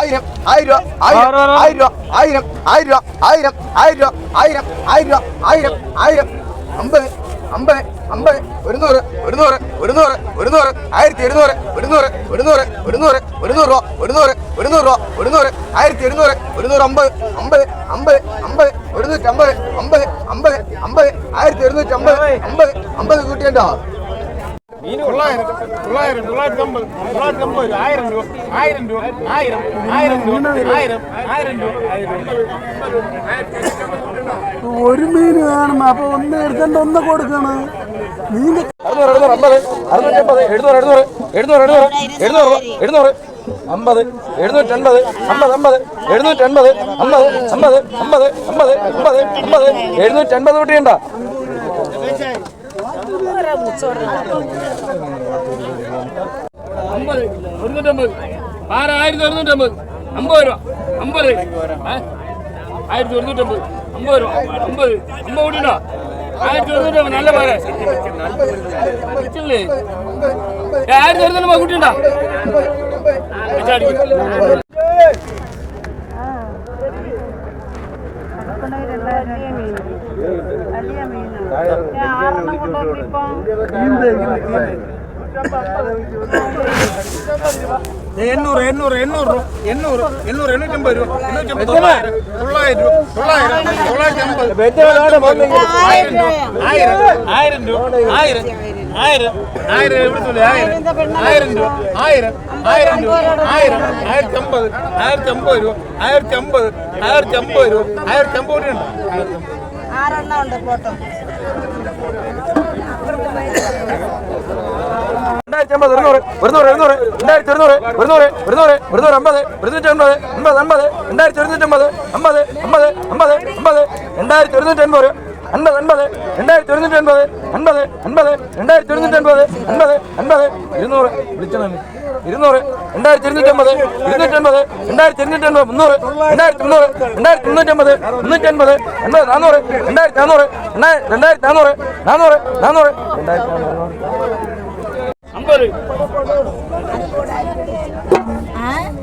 ആയിരം ആയിരം ആയിരം ആയിരം ആയിരം ആയിരം ആയിരം ആയിരം ആയിരം ആയിരം ആയിരം ആയിരം. അമ്പത് അമ്പത് അമ്പത്. ഒരുന്നൂറ് ഒരുന്നൂറ് ഒരുന്നൂറ് ഒരുന്നൂറ്. ആയിരത്തി ഒരുന്നൂറ് ഒരുന്നൂറ് ഒരുന്നൂറ് ഒരുന്നൂറ് ഒരുന്നൂറ് രൂപ ഒരുന്നൂറ് ഒരുന്നൂറ് രൂപ ഒരുന്നൂറ്. ആയിരത്തി ഒരുന്നൂറ് ഒരുന്നൂറ് അമ്പത് അമ്പത് അമ്പത് അമ്പത്. ഒരുന്നൂറ്റമ്പത് അമ്പത് അമ്പത് അമ്പത്. ആയിരത്തി ഒരുന്നൂറ്റി അമ്പത് അമ്പത്. അമ്പത് രൂപ ഒരു മീൻ കാണുന്ന അപ്പൊ ഒന്ന് എടുക്കണ്ട ഒന്ന് കൊടുക്കണ്. മീൻ അറുന്നൂറ് എഴുന്നൂറ് അമ്പത്. അറുന്നൂറ്റമ്പത് എഴുന്നൂറ് എഴുന്നൂറ് എഴുന്നൂറ് എഴുന്നൂറ് എഴുന്നൂറ് എഴുന്നൂറ് അമ്പത് എഴുന്നൂറ്റൻപത് അമ്പത് അമ്പത് എഴുന്നൂറ്റൻപത് അമ്പത് അമ്പത് അമ്പത് അമ്പത് അമ്പത് അമ്പത് എഴുന്നൂറ്റൻപത് കൂട്ടിയുണ്ടോ അമ്പത് ഒരുന്നൂറ്റമ്പത്. ആറ് ആയിരത്തി ഒരുന്നൂറ്റമ്പത്. അമ്പത് രൂപ. അമ്പത്? ആയിരത്തി ഒരുന്നൂറ്റമ്പത്. അമ്പത് രൂപ. അമ്പത്. അമ്പത് കൂട്ടിണ്ടോ ആയിരത്തി ഒരുന്നൂറ്റമ്പത്. നല്ല പേരെ ഇല്ലേ? ആയിരത്തി ഒരുന്നൂറ്റമ്പത് കൂട്ടിണ്ടോ? എണ്ണൂറ് എണ്ണൂറ് എണ്ണൂറ് രൂപ എണ്ണൂറ് എണ്ണൂറ് എണ്ണൂറ്റമ്പത് രൂപ എണ്ണൂറ്റമ്പത് തൊള്ളായിരം തൊള്ളായിരം രൂപ തൊള്ളായിരം തൊള്ളായിരത്തി അമ്പത് ആയിരം ആയിരം രൂപ ആയിരം ആയിരം ആയിരം എവിടുന്നില്ല ആയിരം ആയിരം രൂപ ആയിരം ആയിരം രൂപ ആയിരം ആയിരത്തി അമ്പത് ആയിരത്തി അമ്പത് രൂപ ആയിരത്തി അമ്പത് ആയിരത്തി അമ്പത് രൂപ ആയിരത്തി അമ്പത് രൂപ. ആറെണ്ണം ഉണ്ട് ഫോട്ടോ. രണ്ടായിരത്തി ഒരുന്നൂറ്റി അമ്പത് അൻപത് അൻപത് രണ്ടായിരത്തി ഒരുന്നൂറ്റി അൻപത് അൻപത് അൻപത് രണ്ടായിരത്തി ഒരുന്നൂറ്റി അൻപത് അൻപത് അൻപത് ഇരുന്നൂറ് വിളിച്ചതാണ് ഇരുന്നൂറ് രണ്ടായിരത്തി ഇരുന്നൂറ്റി അമ്പത് ഇരുന്നൂറ്റി അമ്പത് രണ്ടായിരത്തി ഇരുന്നൂറ്റി അമ്പത് മുന്നൂറ് രണ്ടായിരത്തി മുന്നൂറ് രണ്ടായിരത്തി മുന്നൂറ്റി അമ്പത് മുന്നൂറ്റി അൻപത് എൺപത് നാനൂറ് രണ്ടായിരത്തി നാനൂറ് രണ്ടായിരത്തി നാനൂറ് നാനൂറ് നാനൂറ്. രണ്ടായിരത്തി നാനൂറ് അമ്പത് ആ?